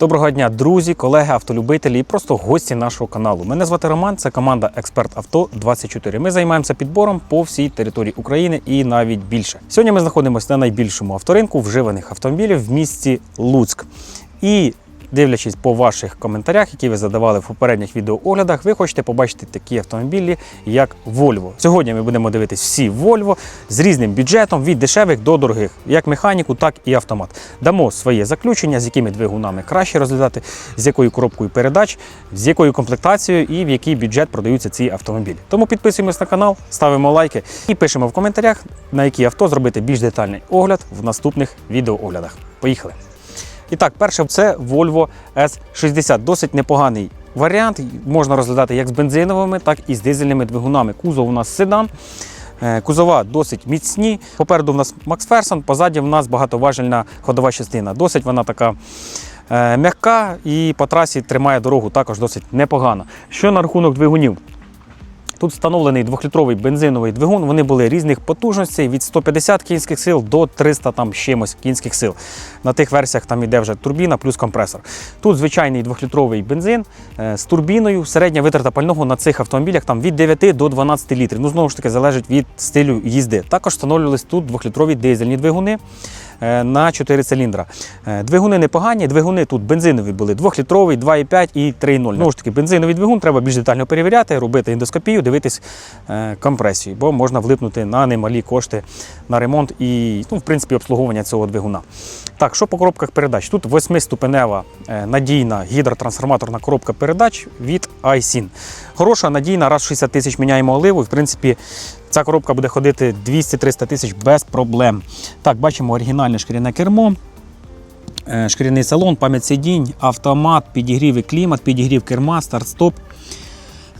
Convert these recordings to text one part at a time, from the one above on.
Доброго дня, друзі, колеги, автолюбителі і просто гості нашого каналу. Мене звати Роман, це команда Експерт Авто 24. Ми займаємося підбором по всій території України і навіть більше. Сьогодні ми знаходимося на найбільшому авторинку вживаних автомобілів в місті Луцьк. І Дивлячись по ваших коментарях, які ви задавали в попередніх відеооглядах, ви хочете побачити такі автомобілі, як Volvo. Сьогодні ми будемо дивитись всі Volvo з різним бюджетом від дешевих до дорогих, як механіку, так і автомат. Дамо своє заключення, з якими двигунами краще розглядати, з якою коробкою передач, з якою комплектацією і в який бюджет продаються ці автомобілі. Тому підписуємось на канал, ставимо лайки і пишемо в коментарях, на які авто зробити більш детальний огляд в наступних відеооглядах. Поїхали! І так, перше, це Volvo S60. Досить непоганий варіант. Можна розглядати як з бензиновими, так і з дизельними двигунами. Кузов у нас седан. Е, Кузова досить міцні. Попереду в нас Max Ferguson, позаді в нас багатоважельна ходова частина. Досить вона така е, м'яка і по трасі тримає дорогу також досить непогано. Що на рахунок двигунів? Тут встановлений 2-літровий бензиновий двигун. Вони були різних потужностей від 150 кінських сил до 300 там чимось кінських сил. На тих версіях там йде вже турбіна плюс компресор. Тут звичайний 2-літровий бензин е, з турбіною. Середня витрата пального на цих автомобілях там від 9 до 12 літрів. Ну знову ж таки залежить від стилю їзди. Також встановлювались тут 2-літрові дизельні двигуни. Е, На 4 циліндра. Е, Двигуни непогані, двигуни тут бензинові були 2-літровий, 2,5 і 3,0. Знову ж таки, бензиновий двигун треба більш детально перевіряти, робити ендоскопію, дивитись е, компресію, бо можна влипнути на немалі кошти на ремонт і, ну, в принципі, обслуговування цього двигуна. Так, що по коробках передач? Тут 8-ступенева е, надійна гідротрансформаторна коробка передач від iSyn. Хороша, надійна, раз в 60 тисяч міняємо оливу. В принципі, ця коробка буде ходити 200-300 тисяч без проблем. Так, бачимо оригінальне шкіряне кермо. Е, Шкіряний салон, пам'ять сидінь, автомат, підігрів і клімат, підігрів керма, старт-стоп.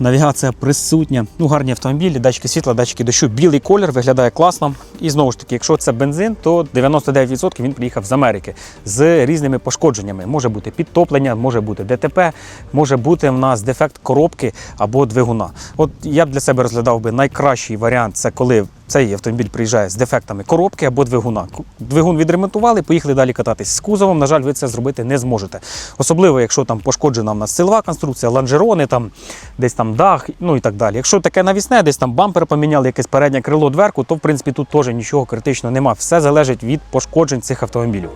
Навігація присутня. Ну, гарні автомобілі, датчики світла, датчики дощу. Білий колір виглядає класно. І знову ж таки, якщо це бензин, то 99% він приїхав з Америки з різними пошкодженнями. Може бути підтоплення, може бути ДТП, може бути в нас дефект коробки або двигуна. От я б для себе розглядав би найкращий варіант це коли цей автомобіль приїжджає з дефектами коробки або двигуна. Двигун відремонтували, поїхали далі кататись з кузовом. На жаль, ви це зробити не зможете. Особливо, якщо там пошкоджена в нас силова конструкція, ланжерони, там десь там дах, ну і так далі. Якщо таке навісне, десь там бампер поміняли, якесь переднє крило, дверку, то в принципі тут теж нічого критичного нема. Все залежить від пошкоджень цих автомобілів.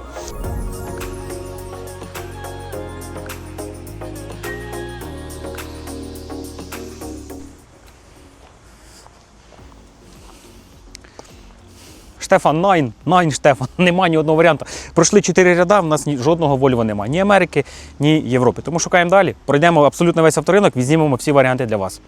Штефан Найн, Найн Штефан, нема ні одного варіанту. Пройшли чотири ряда, в нас ні, жодного Вольво немає. Ні Америки, ні Європи. Тому шукаємо далі. Пройдемо абсолютно весь авторинок, візьмемо всі варіанти для вас.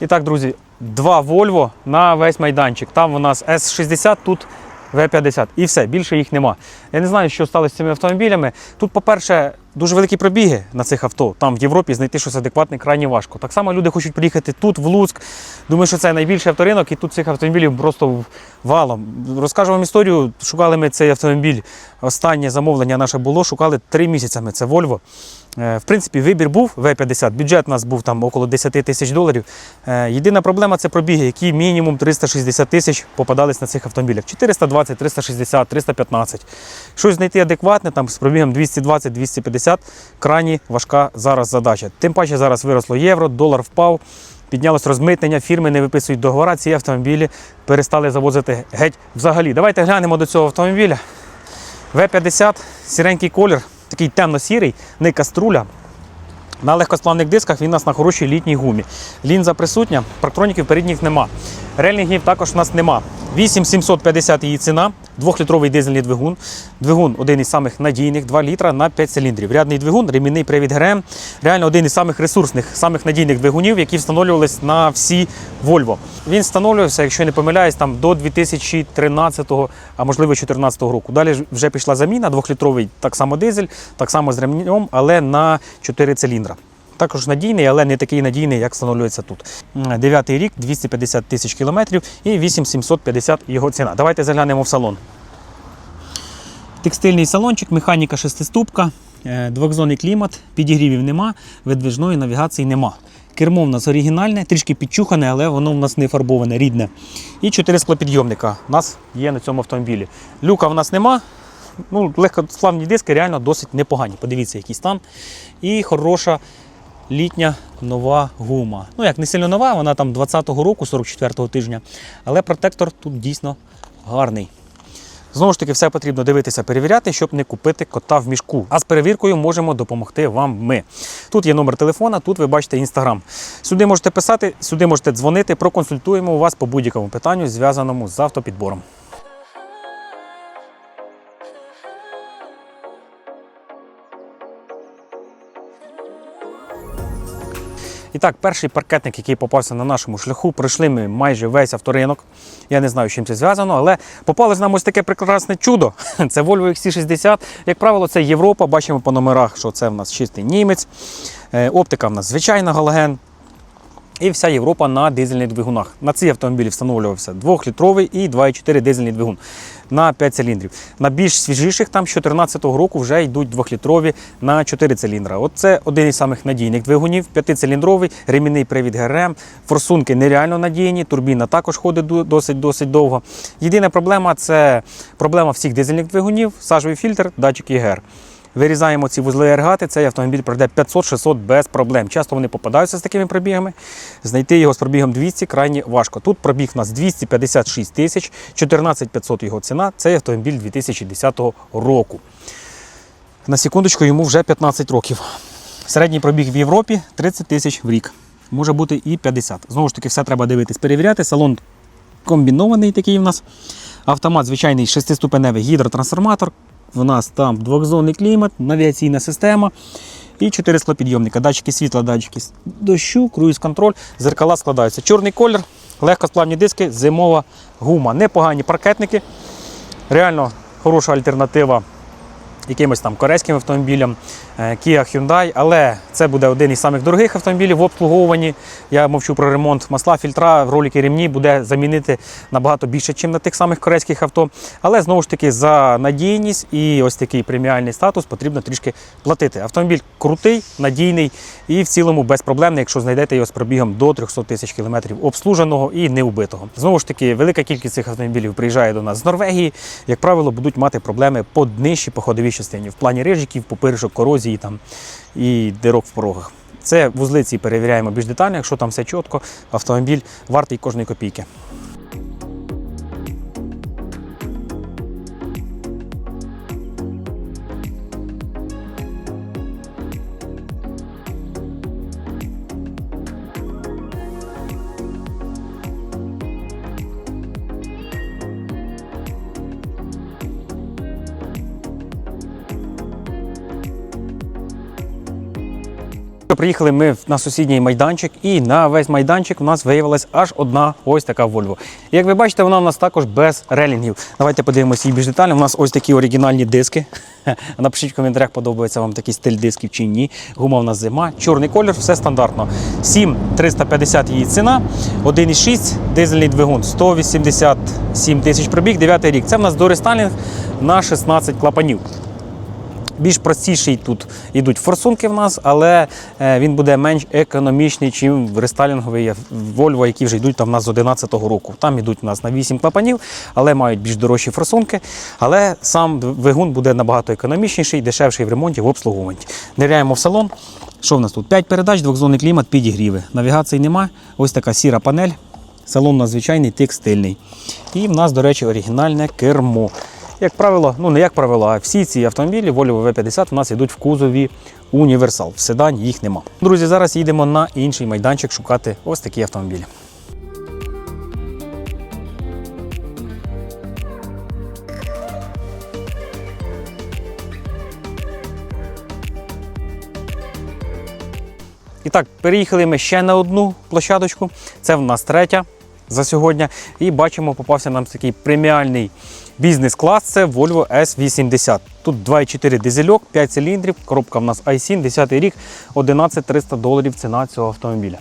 І так, друзі, два Volvo на весь майданчик. Там у нас S60, тут V50. І все, більше їх нема. Я не знаю, що сталося з цими автомобілями. Тут, по-перше, дуже великі пробіги на цих авто. Там в Європі знайти щось адекватне крайні важко. Так само люди хочуть приїхати тут, в Луцьк. Думаю, що це найбільший авторинок, і тут цих автомобілів просто валом. Розкажу вам історію. Шукали ми цей автомобіль. Останнє замовлення наше було, шукали три місяці. Це Volvo. Е, В принципі, вибір був V50. Бюджет у нас був там около 10 тисяч доларів. Е, Єдина проблема це пробіги, які мінімум 360 тисяч попадались на цих автомобілях. 420, 360, 315. Щось знайти адекватне там з пробігом 220-250 крайні важка зараз задача. Тим паче зараз виросло євро, долар впав. Піднялось розмитнення, фірми не виписують договора, ці автомобілі перестали завозити геть взагалі. Давайте глянемо до цього автомобіля. В50, сіренький колір, такий темно-сірий, не каструля. На легкосплавних дисках він у нас на хорошій літній гумі. Лінза присутня, парктроніків передніх нема. Релінгів також у нас нема. 8750 її ціна, 2-літровий дизельний двигун. Двигун один із самих надійних, 2 літра на 5 циліндрів. Рядний двигун, ремінний привід ГРМ. Реально один із самих ресурсних, самих надійних двигунів, які встановлювались на всі Volvo. Він встановлювався, якщо я не помиляюсь, там до 2013, а можливо 2014 року. Далі вже пішла заміна, 2-літровий так само дизель, так само з ремнем, але на 4 циліндра. Також надійний, але не такий надійний, як встановлюється тут. Дев'ятий рік, 250 тисяч кілометрів і 8750 його ціна. Давайте заглянемо в салон. Текстильний салончик, механіка шестиступка, е, двохзонний клімат, підігрівів нема, видвижної навігації нема. Кермо в нас оригінальне, трішки підчухане, але воно в нас не фарбоване, рідне. І 4 склопідйомника у нас є на цьому автомобілі. Люка в нас нема. Ну, легкосплавні диски реально досить непогані. Подивіться, який стан. І хороша літня нова гума. Ну, як не сильно нова, вона там 20-го року, 44-го тижня. Але протектор тут дійсно гарний. Знову ж таки, все потрібно дивитися, перевіряти, щоб не купити кота в мішку. А з перевіркою можемо допомогти вам ми. Тут є номер телефона, тут ви бачите інстаграм. Сюди можете писати, сюди можете дзвонити, проконсультуємо вас по будь-якому питанню, зв'язаному з автопідбором. І так, перший паркетник, який попався на нашому шляху, пройшли ми майже весь авторинок. Я не знаю, з чим це зв'язано, але попалось нам ось таке прекрасне чудо. Це Volvo XC60. Як правило, це Європа. Бачимо по номерах, що це в нас чистий німець. Е, Оптика в нас звичайна галоген. І вся Європа на дизельних двигунах. На цій автомобілі встановлювався 2-літровий і 2,4 дизельний двигун на 5 циліндрів. На більш свіжіших там з 2014 року вже йдуть 2-літрові на 4 циліндра. От це один із самих надійних двигунів, 5-циліндровий, ремінний привід ГРМ, форсунки нереально надійні, турбіна також ходить досить досить довго. Єдина проблема це проблема всіх дизельних двигунів, сажовий фільтр, датчик ЄГР. Вирізаємо ці вузли ергати, цей автомобіль пройде 500-600 без проблем. Часто вони попадаються з такими пробігами. Знайти його з пробігом 200 крайні важко. Тут пробіг у нас 256 тисяч, 14 500 його ціна. Цей автомобіль 2010 року. На секундочку, йому вже 15 років. Середній пробіг в Європі 30 тисяч в рік. Може бути і 50. Знову ж таки, все треба дивитись, перевіряти. Салон комбінований такий у нас. Автомат звичайний шестиступеневий гідротрансформатор. У нас там двохзонний клімат, навіаційна система і чотири склопідйомника. Датчики світла, датчики дощу, круїз-контроль, зеркала складаються. Чорний колір, легкосплавні диски, зимова гума. Непогані паркетники. Реально хороша альтернатива якимось там корейським автомобілям, е, Kia Hyundai, але це буде один із самих дорогих автомобілів в обслуговуванні. Я мовчу про ремонт масла, фільтра, ролики ремні буде замінити набагато більше, ніж на тих самих корейських авто. Але знову ж таки за надійність і ось такий преміальний статус потрібно трішки платити. Автомобіль крутий, надійний і в цілому безпроблемний, якщо знайдете його з пробігом до 300 тисяч кілометрів обслуженого і не убитого. Знову ж таки, велика кількість цих автомобілів приїжджає до нас з Норвегії. Як правило, будуть мати проблеми по днищі по ходовій частині в плані рижиків, попиршок, корозії там і дирок в порогах. Це вузлиці перевіряємо більш детально. Якщо там все чітко, автомобіль вартий кожної копійки. Приїхали ми на сусідній майданчик, і на весь майданчик у нас виявилась аж одна ось така Volvo. Як ви бачите, вона у нас також без релінгів. Давайте подивимося її більш детально. У нас ось такі оригінальні диски. Напишіть в коментарях, подобається вам такий стиль дисків чи ні. Гума у нас зима, чорний колір, все стандартно. 7 350 її ціна, 1,6 дизельний двигун, 187 тисяч пробіг, 9 рік. Це в нас дорестайлінг на 16 клапанів. Більш простіший тут йдуть форсунки в нас, але е, він буде менш економічний, ніж рестайлінговий Volvo, які вже йдуть там в нас з 2011 року. Там йдуть у нас на 8 клапанів, але мають більш дорожчі форсунки. Але сам двигун буде набагато економічніший, дешевший в ремонті, в обслуговуванні. Ниряємо в салон. Що в нас тут? 5 передач, двохзонний клімат, підігріви. Навігації нема. Ось така сіра панель. Салон надзвичайний текстильний. І в нас, до речі, оригінальне кермо. Як правило, ну не як правило, а всі ці автомобілі Volvo V50 у нас йдуть в кузові універсал. В седані їх нема. Друзі, зараз їдемо на інший майданчик шукати ось такі автомобілі. І так, переїхали ми ще на одну площадочку. Це в нас третя за сьогодні. І бачимо, попався нам такий преміальний бізнес-клас. Це Volvo S80. Тут 2,4 дизельок, 5 циліндрів, коробка в нас i7, 10 рік, 11 300 доларів ціна цього автомобіля.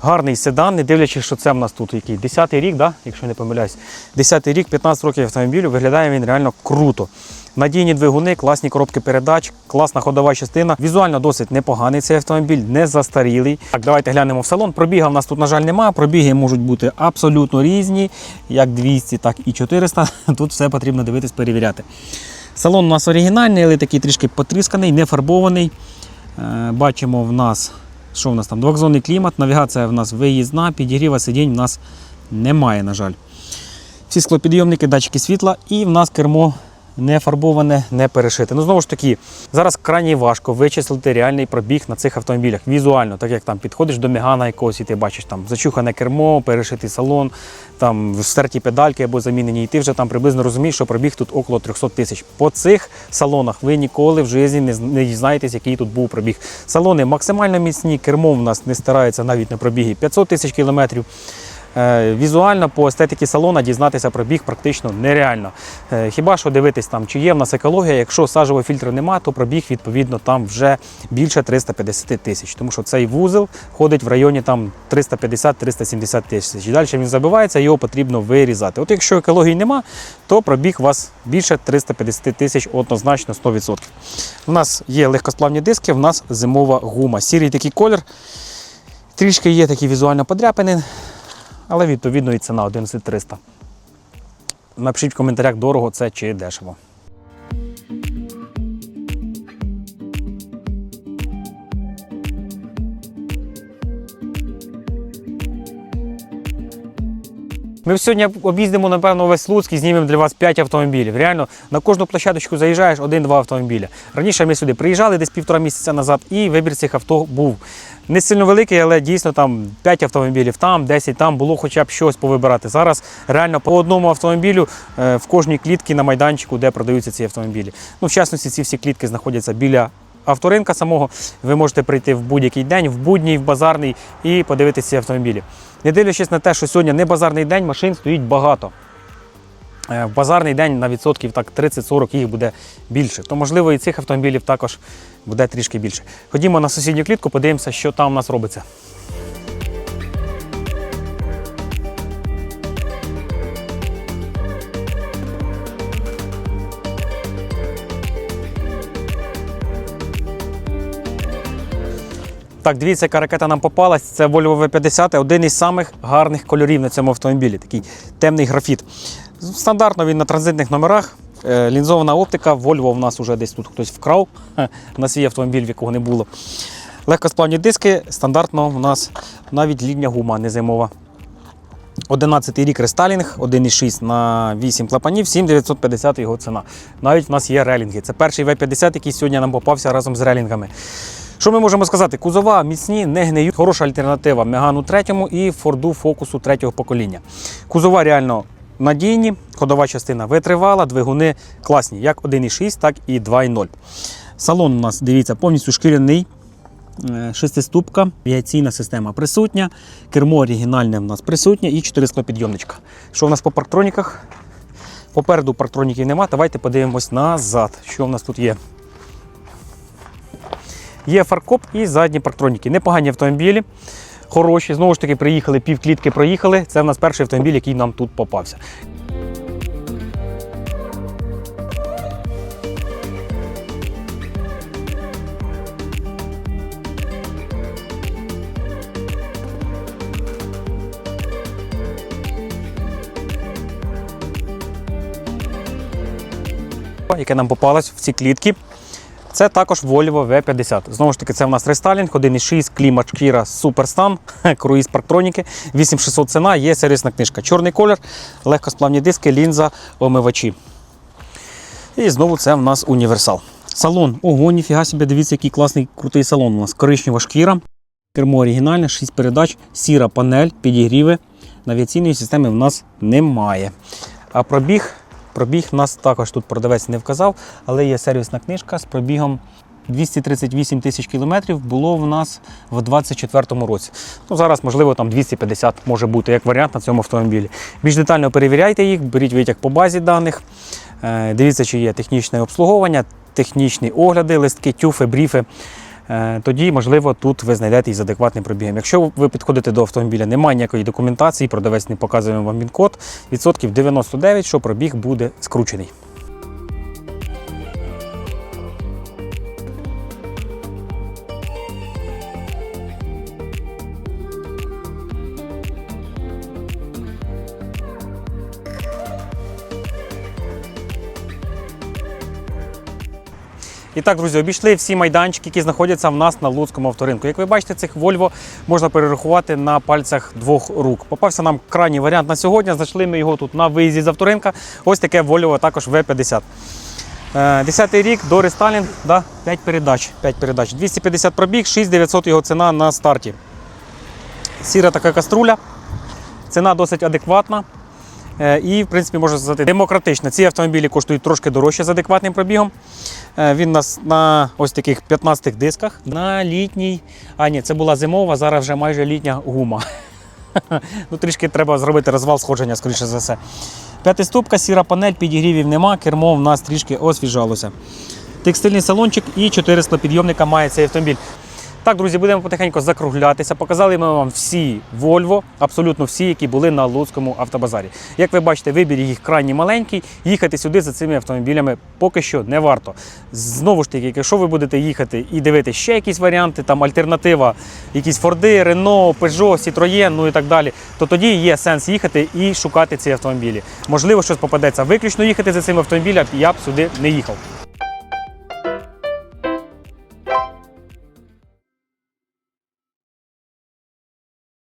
Гарний седан, не дивлячись, що це в нас тут який 10-й рік, да? якщо не помиляюсь. 10-й рік, 15 років автомобілю, виглядає він реально круто. Надійні двигуни, класні коробки передач, класна ходова частина. Візуально досить непоганий цей автомобіль, не застарілий. Так, давайте глянемо в салон. Пробіга в нас тут, на жаль, немає. Пробіги можуть бути абсолютно різні, як 200, так і 400. Тут все потрібно дивитись, перевіряти. Салон у нас оригінальний, але такий трішки потрісканий, не фарбований. Е, Бачимо в нас, що в нас там? Двохзонний клімат, навігація в нас виїзна, підігріва сидінь в нас немає, на жаль. Всі склопідйомники, датчики світла, і в нас кермо не фарбоване, не перешите. Ну, знову ж таки, зараз крайні важко вичислити реальний пробіг на цих автомобілях візуально, так як там підходиш до Мегана якогось, і ти бачиш там зачухане кермо, перешитий салон, там стерті педальки або замінені, і ти вже там приблизно розумієш, що пробіг тут около 300 тисяч. По цих салонах ви ніколи в житті не, дізнаєтесь, який тут був пробіг. Салони максимально міцні, кермо в нас не старається навіть на пробігі 500 тисяч кілометрів. Е, Візуально по естетиці салона дізнатися про біг практично нереально. Е, Хіба що дивитись там, чи є в нас екологія, якщо сажового фільтру нема, то пробіг відповідно там вже більше 350 тисяч. Тому що цей вузол ходить в районі там 350-370 тисяч. І далі він забивається, його потрібно вирізати. От якщо екології нема, то пробіг у вас більше 350 тисяч однозначно 100%. У нас є легкосплавні диски, в нас зимова гума. Сірий такий колір. Трішки є такі візуально подряпини, але відповідно і ціна 11300. Напишіть в коментарях, дорого це чи дешево. Ми сьогодні об'їздимо, напевно, весь Луцьк і знімемо для вас 5 автомобілів. Реально, на кожну площадочку заїжджаєш один-два автомобіля. Раніше ми сюди приїжджали десь півтора місяця назад, і вибір цих авто був не сильно великий, але дійсно там 5 автомобілів там, 10 там було хоча б щось повибирати. Зараз реально по одному автомобілю е, в кожній клітці на майданчику, де продаються ці автомобілі. Ну, в частності, ці всі клітки знаходяться біля авторинка самого. Ви можете прийти в будь-який день, в будній, в базарний і подивитися ці автомобілі. Не дивлячись на те, що сьогодні не базарний день, машин стоїть багато. Е, В базарний день на відсотків так 30-40 їх буде більше. То можливо і цих автомобілів також буде трішки більше. Ходімо на сусідню клітку, подивимося, що там у нас робиться. Так, дивіться, яка ракета нам попалась. Це Volvo V50, один із самих гарних кольорів на цьому автомобілі. Такий темний графіт. Стандартно він на транзитних номерах. Е, Лінзована оптика. Volvo в нас вже десь тут хтось вкрав на свій автомобіль, в якого не було. Легкосплавні диски. Стандартно в нас навіть літня гума не зимова. 11 рік рестайлінг, 1,6 на 8 клапанів, 7950 його ціна. Навіть в нас є релінги. Це перший V50, який сьогодні нам попався разом з релінгами. Що ми можемо сказати? Кузова міцні, не гниють. Хороша альтернатива Мегану 3 і Форду Фокусу третього покоління. Кузова реально надійні, ходова частина витривала, двигуни класні, як 1,6, так і 2,0. Салон у нас, дивіться, повністю шкіряний. Е, Шестиступка, авіаційна система присутня, кермо оригінальне в нас присутнє і 4 склопідйомничка. Що в нас по парктроніках? Попереду парктроніків нема. Давайте подивимось назад, що в нас тут є. Є фаркоп і задні парктроніки. Непогані автомобілі, хороші. Знову ж таки, приїхали, півклітки проїхали. Це в нас перший автомобіль, який нам тут попався. Яке нам попалось в ці клітки. Це також Volvo V50. Знову ж таки, це в нас рестайлінг, 1.6, клімат, шкіра, суперстан, круїз парктроніки, 8600 ціна, є сервісна книжка. Чорний колір, легкосплавні диски, лінза, омивачі. І знову це в нас універсал. Салон. Ого, ніфіга собі, дивіться, який класний крутий салон. У нас коричнева шкіра, кермо оригінальне, 6 передач, сіра панель, підігріви. Навігаційної системи в нас немає. А пробіг Пробіг нас також тут продавець не вказав, але є сервісна книжка з пробігом 238 тисяч кілометрів було в нас в 2024 році. Ну, зараз, можливо, там 250 може бути як варіант на цьому автомобілі. Більш детально перевіряйте їх, беріть витяг по базі даних, е, дивіться, чи є технічне обслуговування, технічні огляди, листки, тюфи, бріфи. Е, Тоді, можливо, тут ви знайдете із адекватним пробігом. Якщо ви підходите до автомобіля, немає ніякої документації, продавець не показує вам він-код, відсотків 99, що пробіг буде скручений. І так, друзі, обійшли всі майданчики, які знаходяться в нас на Луцькому авторинку. Як ви бачите, цих Volvo можна перерахувати на пальцях двох рук. Попався нам крайній варіант на сьогодні. Знайшли ми його тут на виїзді з авторинка. Ось таке Volvo також V50. Е, Десятий рік до рестайлінг, да, 5 передач. 5 передач. 250 пробіг, 6900 його ціна на старті. Сіра така каструля. Ціна досить адекватна. Е, І, в принципі, можна сказати, демократична. Ці автомобілі коштують трошки дорожче з адекватним пробігом. Е, Він у нас на ось таких 15 дисках. На літній. А ні, це була зимова, зараз вже майже літня гума. ну, трішки треба зробити розвал сходження, скоріше за все. П'ятиступка, сіра панель, підігрівів нема, кермо в нас трішки освіжалося. Текстильний салончик і 4 склопідйомника має цей автомобіль. Так, друзі, будемо потихеньку закруглятися. Показали ми вам всі Volvo, абсолютно всі, які були на Луцькому автобазарі. Як ви бачите, вибір їх крайні маленький. Їхати сюди за цими автомобілями поки що не варто. Знову ж таки, якщо ви будете їхати і дивитися ще якісь варіанти, там альтернатива, якісь Форди, Рено, Peugeot, Citroën, ну і так далі, то тоді є сенс їхати і шукати ці автомобілі. Можливо, щось попадеться. Виключно їхати за цим автомобілем я б сюди не їхав.